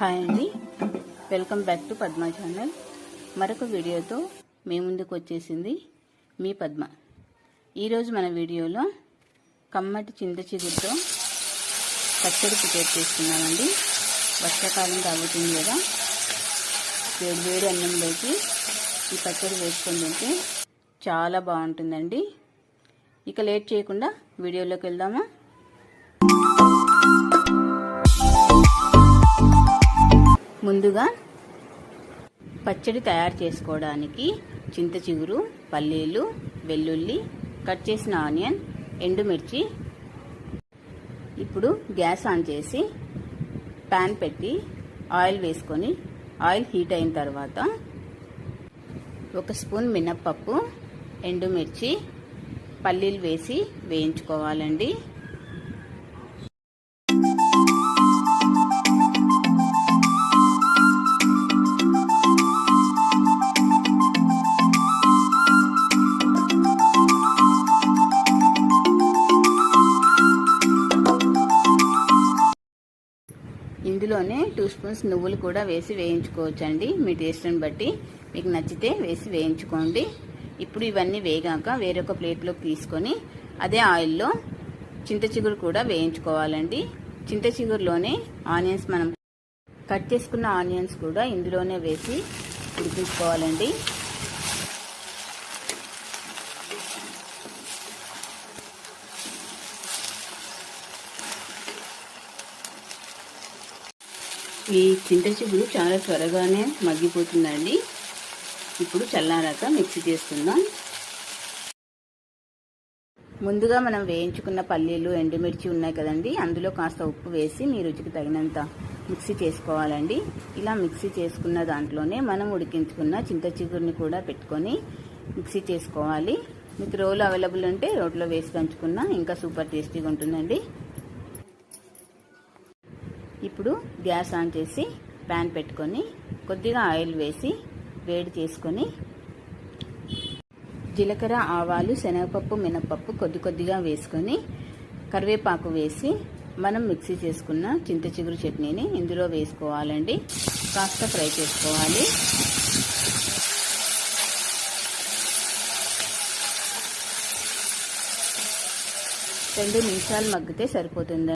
Hi అండి. Welcome back to Padma channel మరొక వీడియోతో మీ ముందుకు వచ్చేసింది మీ పద్మ. ఈరోజు మన వీడియోలో కమ్మటి చింత చిగురుతో పచ్చడి ప్రిపేర్ చేస్తున్నామండి. వర్షాకాలం తాగుతుంది కదా. వేడి వేడి అన్నంలోకి ఈ పచ్చడి వేసుకొని తింటే చాలా బాగుంటుందండి. ఇక లేట్ చేయకుండా వీడియోలోకి వెళ్దామా? ముందుగా పచ్చడి తయారు చేసుకోవడానికి చింత చిగురు పల్లీలు వెల్లుల్లి కట్ చేసిన ఆనియన్ ఎండుమిర్చి ఇప్పుడు గ్యాస్ ఆన్ చేసి ప్యాన్ పెట్టి ఆయిల్ వేసుకొని ఆయిల్ హీట్ అయిన తర్వాత ఒక స్పూన్ మినప్పప్పు ఎండుమిర్చి పల్లీలు వేసి వేయించుకోవాలండి. ఇందులోనే టూ స్పూన్స్ నువ్వులు కూడా వేసి వేయించుకోవచ్చండి మీ టేస్ట్ని బట్టి. మీకు నచ్చితే వేసి వేయించుకోండి. ఇప్పుడు ఇవన్నీ వేగాక వేరొక ప్లేట్లోకి తీసుకొని అదే ఆయిల్లో చింత చిగురు కూడా వేయించుకోవాలండి. చింత చిగురులోనే ఆనియన్స్ మనం కట్ చేసుకున్న ఆనియన్స్ కూడా ఇందులోనే వేసి ఉడికించుకోవాలండి. ఈ చింత చిగురు చాలా త్వరగానే మగ్గిపోతుందండి. ఇప్పుడు చల్లారాక మిక్సీ చేసుకుందాం. ముందుగా మనం వేయించుకున్న పల్లీలు ఎండుమిర్చి ఉన్నాయి కదండి. అందులో కాస్త ఉప్పు వేసి మీ రుచికి తగినంత మిక్సీ చేసుకోవాలండి. ఇలా మిక్సీ చేసుకున్న దాంట్లోనే మనం ఉడికించుకున్న చింత చిగురిని కూడా పెట్టుకొని మిక్సీ చేసుకోవాలి. మీకు రోలు అవైలబుల్ ఉంటే రోట్లో వేసి దంచుకున్నా ఇంకా సూపర్ టేస్టీగా ఉంటుందండి. ఇప్పుడు గ్యాస్ ఆన్ చేసి ప్యాన్ పెట్టుకొని కొద్దిగా ఆయిల్ వేసి వేడి చేసుకొని జీలకర్ర ఆవాలు శనగపప్పు మినపప్పు కొద్ది కొద్దిగా వేసుకొని కరివేపాకు వేసి మనం మిక్సీ చేసుకున్న చింత చిగురు చట్నీని ఇందులో వేసుకోవాలండి. కాస్త ఫ్రై చేసుకోవాలి. రెండు నిమిషాలు మగ్గితే సరిపోతుంది